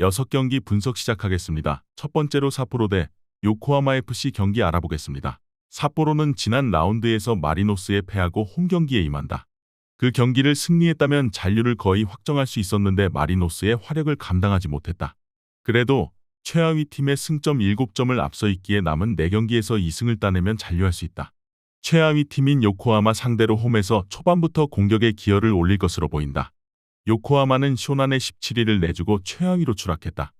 6경기 분석 시작하겠습니다. 첫 번째로 사포로 대 요코하마 FC 경기 알아보겠습니다. 삿포로는 지난 라운드에서 마리노스에 패하고 홈 경기에 임한다. 그 경기를 승리했다면 잔류를 거의 확정할 수 있었는데 마리노스의 화력을 감당하지 못했다. 그래도 최하위 팀의 승점 7점을 앞서 있기에 남은 4경기에서 2승을 따내면 잔류할 수 있다. 최하위 팀인 요코하마 상대로 홈에서 초반부터 공격에 기여를 올릴 것으로 보인다. 요코하마는 쇼난의 17위를 내주고 최하위로 추락했다.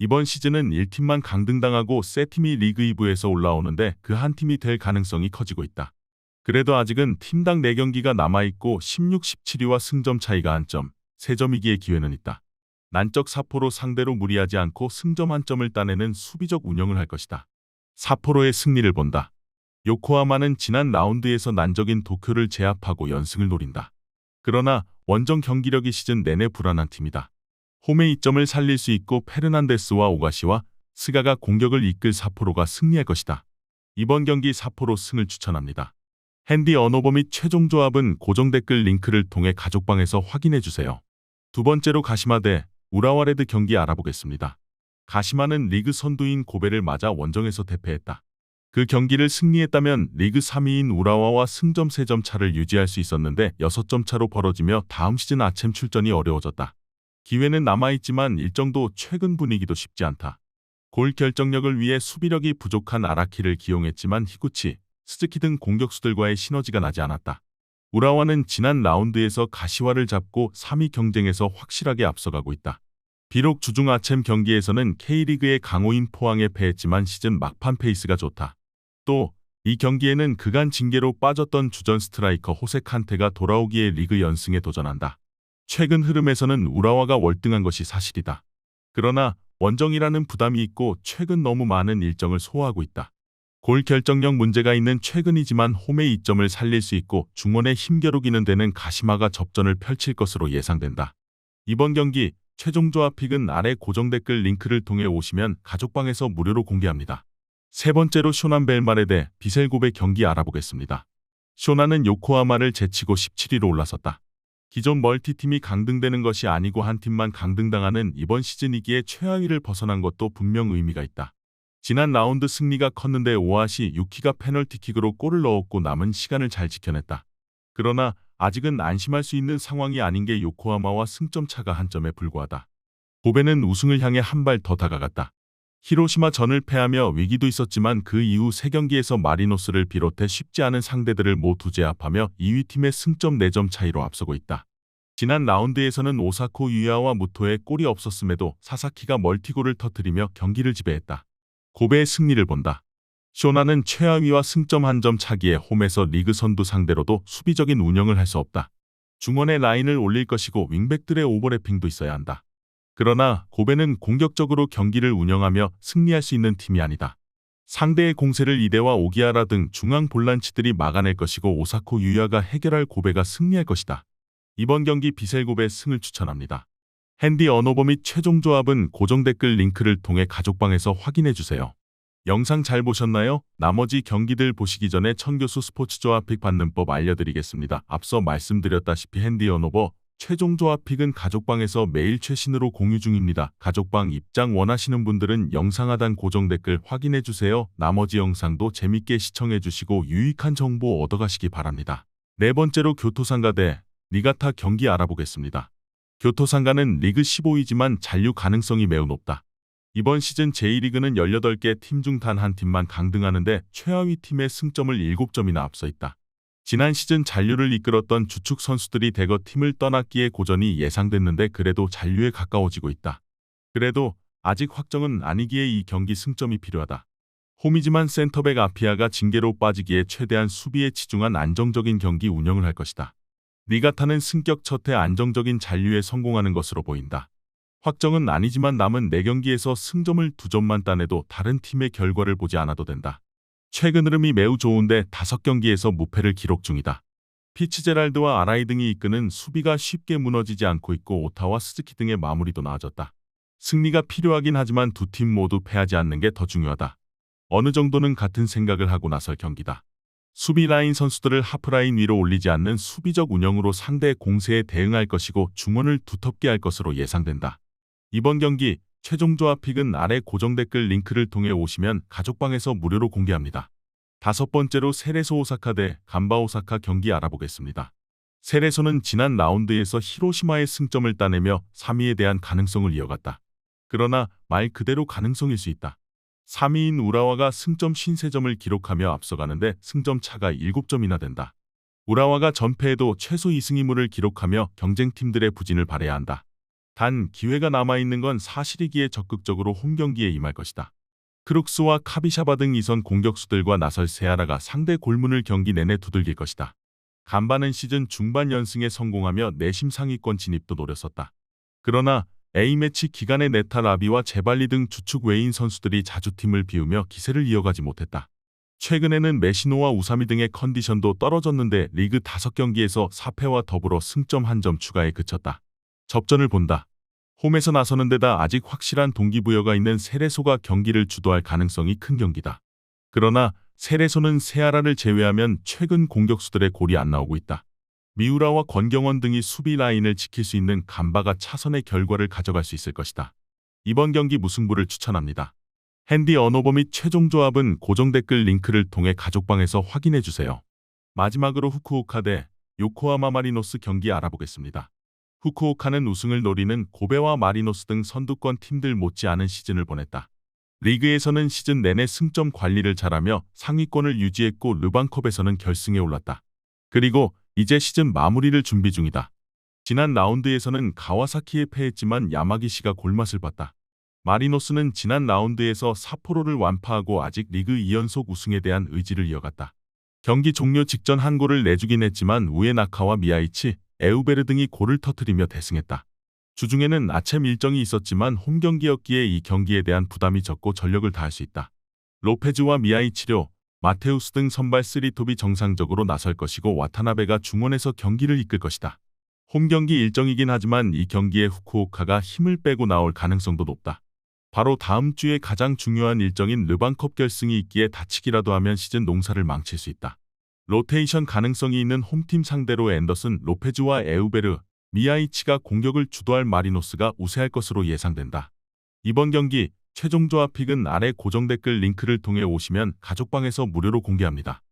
이번 시즌은 1팀만 강등당하고 세 팀이 리그 2부에서 올라오는데 그 한 팀이 될 가능성이 커지고 있다. 그래도 아직은 팀당 4경기가 남아있고 16, 17위와 승점 차이가 한 점, 3점이기에 기회는 있다. 난적 사포로 상대로 무리하지 않고 승점 한 점을 따내는 수비적 운영을 할 것이다. 사포로의 승리를 본다. 요코하마는 지난 라운드에서 난적인 도쿄를 제압하고 연승을 노린다. 그러나 원정 경기력이 시즌 내내 불안한 팀이다. 홈의 이점을 살릴 수 있고 페르난데스와 오가시와 스가가 공격을 이끌 사포로가 승리할 것이다. 이번 경기 사포로 승을 추천합니다. 핸디 언어버 및 최종 조합은 고정 댓글 링크를 통해 가족방에서 확인해 주세요. 두 번째로 가시마 대 우라와레드 경기 알아보겠습니다. 가시마는 리그 선두인 고베를 맞아 원정에서 대패했다. 그 경기를 승리했다면 리그 3위인 우라와와 승점 3점 차를 유지할 수 있었는데 6점 차로 벌어지며 다음 시즌 아챔 출전이 어려워졌다. 기회는 남아있지만 일정도 최근 분위기도 쉽지 않다. 골 결정력을 위해 수비력이 부족한 아라키를 기용했지만 히구치, 스즈키 등 공격수들과의 시너지가 나지 않았다. 우라와는 지난 라운드에서 가시와를 잡고 3위 경쟁에서 확실하게 앞서가고 있다. 비록 주중 아챔 경기에서는 K리그의 강호인 포항에 패했지만 시즌 막판 페이스가 좋다. 또 이 경기에는 그간 징계로 빠졌던 주전 스트라이커 호세 칸테가 돌아오기에 리그 연승에 도전한다. 최근 흐름에서는 우라와가 월등한 것이 사실이다. 그러나 원정이라는 부담이 있고 최근 너무 많은 일정을 소화하고 있다. 골 결정력 문제가 있는 최근이지만 홈의 이점을 살릴 수 있고 중원에 힘겨루기는 되는 가시마가 접전을 펼칠 것으로 예상된다. 이번 경기 최종 조합 픽은 아래 고정 댓글 링크를 통해 오시면 가족방에서 무료로 공개합니다. 세 번째로 쇼난 벨마레 대 비셀고베 경기 알아보겠습니다. 쇼나는 요코하마를 제치고 17위로 올라섰다. 기존 멀티팀이 강등되는 것이 아니고 한 팀만 강등당하는 이번 시즌이기에 최하위를 벗어난 것도 분명 의미가 있다. 지난 라운드 승리가 컸는데 오아시 유키가 페널티킥으로 골을 넣었고 남은 시간을 잘 지켜냈다. 그러나 아직은 안심할 수 있는 상황이 아닌 게 요코하마와 승점 차가 한 점에 불과하다. 고베는 우승을 향해 한 발 더 다가갔다. 히로시마 전을 패하며 위기도 있었지만 그 이후 3경기에서 마리노스를 비롯해 쉽지 않은 상대들을 모두 제압하며 2위 팀의 승점 4점 차이로 앞서고 있다. 지난 라운드에서는 오사코 유야와 무토의 골이 없었음에도 사사키가 멀티골을 터뜨리며 경기를 지배했다. 고베의 승리를 본다. 쇼나는 최하위와 승점 한 점 차기에 홈에서 리그 선두 상대로도 수비적인 운영을 할 수 없다. 중원의 라인을 올릴 것이고 윙백들의 오버래핑도 있어야 한다. 그러나 고베는 공격적으로 경기를 운영하며 승리할 수 있는 팀이 아니다. 상대의 공세를 이대와 오기아라 등 중앙 볼란치들이 막아낼 것이고 오사코 유야가 해결할 고베가 승리할 것이다. 이번 경기 비셀 고베 승을 추천합니다. 핸디 언어버 및 최종 조합은 고정 댓글 링크를 통해 가족방에서 확인해 주세요. 영상 잘 보셨나요? 나머지 경기들 보시기 전에 천교수 스포츠 조합 픽 받는 법 알려드리겠습니다. 앞서 말씀드렸다시피 핸디 언어버 최종 조합 픽은 가족방에서 매일 최신으로 공유 중입니다. 가족방 입장 원하시는 분들은 영상 하단 고정 댓글 확인해 주세요. 나머지 영상도 재밌게 시청해 주시고 유익한 정보 얻어가시기 바랍니다. 네 번째로 교토상가 대 니가타 경기 알아보겠습니다. 교토상가는 리그 15위지만 잔류 가능성이 매우 높다. 이번 시즌 제1리그는 18개 팀 중 단 한 팀만 강등하는데 최하위 팀의 승점을 7점이나 앞서 있다. 지난 시즌 잔류를 이끌었던 주축 선수들이 대거 팀을 떠났기에 고전이 예상됐는데 그래도 잔류에 가까워지고 있다. 그래도 아직 확정은 아니기에 이 경기 승점이 필요하다. 홈이지만 센터백 아피아가 징계로 빠지기에 최대한 수비에 치중한 안정적인 경기 운영을 할 것이다. 니가타는 승격 첫해 안정적인 잔류에 성공하는 것으로 보인다. 확정은 아니지만 남은 4경기에서 승점을 2점만 따내도 다른 팀의 결과를 보지 않아도 된다. 최근 흐름이 매우 좋은데 5경기에서 무패를 기록 중이다. 피츠제랄드와 아라이 등이 이끄는 수비가 쉽게 무너지지 않고 있고 오타와 스즈키 등의 마무리도 나아졌다. 승리가 필요하긴 하지만 두 팀 모두 패하지 않는 게 더 중요하다. 어느 정도는 같은 생각을 하고 나설 경기다. 수비 라인 선수들을 하프라인 위로 올리지 않는 수비적 운영으로 상대 공세에 대응할 것이고 중원을 두텁게 할 것으로 예상된다. 이번 경기 최종 조합 픽은 아래 고정 댓글 링크를 통해 오시면 가족방에서 무료로 공개합니다. 다섯 번째로 세레소 오사카 대 간바 오사카 경기 알아보겠습니다. 세레소는 지난 라운드에서 히로시마의 승점을 따내며 3위에 대한 가능성을 이어갔다. 그러나 말 그대로 가능성일 수 있다. 3위인 우라와가 승점 53점을 기록하며 앞서가는데 승점 차가 7점이나 된다. 우라와가 전패에도 최소 2승 2무를 기록하며 경쟁팀들의 부진을 발해야 한다. 단 기회가 남아있는 건 사실이기에 적극적으로 홈 경기에 임할 것이다. 크룩스와 카비샤바 등 이선 공격수들과 나설 세아라가 상대 골문을 경기 내내 두들길 것이다. 간바는 시즌 중반 연승에 성공하며 내심 상위권 진입도 노렸었다. 그러나 A매치 기간에 네타 라비와 제발리 등 주축 외인 선수들이 자주 팀을 비우며 기세를 이어가지 못했다. 최근에는 메시노와 우사미 등의 컨디션도 떨어졌는데 리그 5경기에서 4패와 더불어 승점 한점 추가에 그쳤다. 접전을 본다. 홈에서 나서는 데다 아직 확실한 동기부여가 있는 세레소가 경기를 주도할 가능성이 큰 경기다. 그러나 세레소는 세아라를 제외하면 최근 공격수들의 골이 안 나오고 있다. 미우라와 권경원 등이 수비 라인을 지킬 수 있는 간바가 차선의 결과를 가져갈 수 있을 것이다. 이번 경기 무승부를 추천합니다. 핸디 언어버 및 최종 조합은 고정 댓글 링크를 통해 가족방에서 확인해 주세요. 마지막으로 후쿠오카 대 요코하마 마리노스 경기 알아보겠습니다. 후쿠오카는 우승을 노리는 고베와 마리노스 등 선두권 팀들 못지않은 시즌을 보냈다. 리그에서는 시즌 내내 승점 관리를 잘하며 상위권을 유지했고 르방컵에서는 결승에 올랐다. 그리고 이제 시즌 마무리를 준비 중이다. 지난 라운드에서는 가와사키에 패했지만 야마기시가 골맛을 봤다. 마리노스는 지난 라운드에서 사포로를 완파하고 아직 리그 2연속 우승에 대한 의지를 이어갔다. 경기 종료 직전 한 골을 내주긴 했지만 우에나카와 미야이치, 에우베르 등이 골을 터뜨리며 대승했다. 주중에는 아침 일정이 있었지만 홈 경기였기에 이 경기에 대한 부담이 적고 전력을 다할 수 있다. 로페즈와 미야이치료, 마테우스 등 선발 3톱이 정상적으로 나설 것이고 와타나베가 중원에서 경기를 이끌 것이다. 홈 경기 일정이긴 하지만 이 경기에 후쿠오카가 힘을 빼고 나올 가능성도 높다. 바로 다음 주에 가장 중요한 일정인 르방컵 결승이 있기에 다치기라도 하면 시즌 농사를 망칠 수 있다. 로테이션 가능성이 있는 홈팀 상대로 앤더슨, 로페즈와 에우베르, 미야이치가 공격을 주도할 마리노스가 우세할 것으로 예상된다. 이번 경기 최종 조합 픽은 아래 고정 댓글 링크를 통해 오시면 가족방에서 무료로 공개합니다.